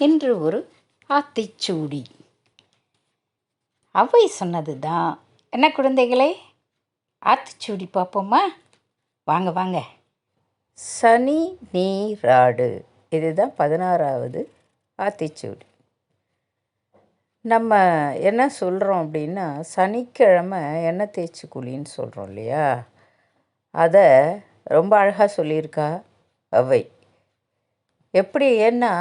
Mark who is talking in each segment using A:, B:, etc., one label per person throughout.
A: என்று ஒரு ஆத்திச்சூடி அவை சொன்னது தான் என்ன குழந்தைகளே? ஆத்திச்சூடி பார்ப்போமா? வாங்க வாங்க. சனி நீராடு இதுதான் பதினாறாவது ஆத்திச்சூடி நம்ம என்ன சொல்கிறோம் அப்படின்னா சனிக்கிழமை எண்ணெய் தேய்ச்சி குழின்னு சொல்கிறோம் இல்லையா? அதை ரொம்ப அழகாக சொல்லியிருக்கா அவை எப்படி ஏன்னா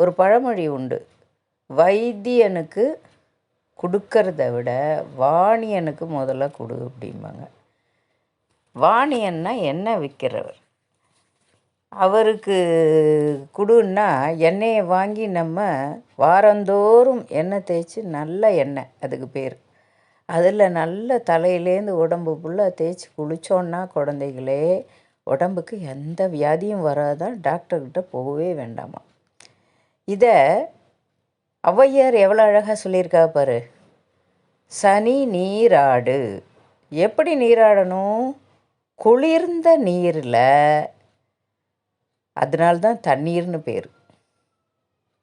A: ஒரு பழமொழி உண்டு. வைத்தியனுக்கு கொடுக்கறத விட வாணியனுக்கு முதல்ல கொடு அப்படிம்பாங்க. வாணியன்னா எண்ணெய் விற்கிறவர் அவருக்கு கொடுன்னா எண்ணெயை வாங்கி நம்ம வாரந்தோறும் எண்ணெய் தேய்ச்சி நல்ல எண்ணெய் அதுக்கு பேர். அதில் நல்ல தலையிலேருந்து உடம்பு ஃபுல்லாக தேய்ச்சி குளித்தோன்னா குழந்தைகளே உடம்புக்கு எந்த வியாதியும் வராதான் டாக்டர்கிட்ட போகவே வேண்டாமா? இதை ஔவையார் எவ்வளோ அழகாக சொல்லியிருக்கா பாரு. சனி நீராடு. எப்படி நீராடணும்? குளிர்ந்த நீரில். அதனால்தான் தண்ணீர்னு பேர்.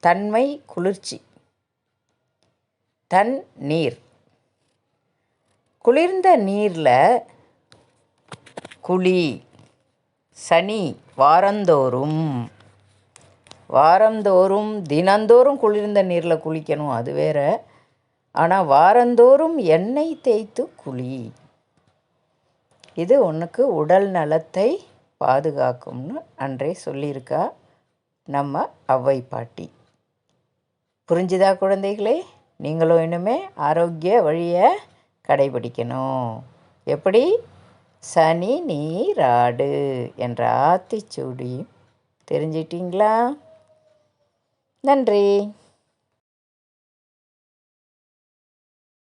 A: தன்மை குளிர்ச்சி. தன் நீர். குளிர்ந்த நீரில் குழி சனி வாரந்தோறும் வாரந்தோறும் தினந்தோறும் குளிர்ந்த நீரில் குளிக்கணும் அது வேற. ஆனால் வாரந்தோறும் எண்ணெய் தேய்த்து குளி. இது உனக்கு உடல் நலத்தை பாதுகாக்கும்னு அன்றே சொல்லியிருக்கா நம்ம அவ்வை பாட்டி. புரிஞ்சுதா குழந்தைகளே? நீங்களும் இனிமே ஆரோக்கிய வழியை கடைபிடிக்கணும். எப்படி? சனி நீராடு என்ற ஆத்திச்சூடி. தெரிஞ்சிட்டிங்களா? நன்றி.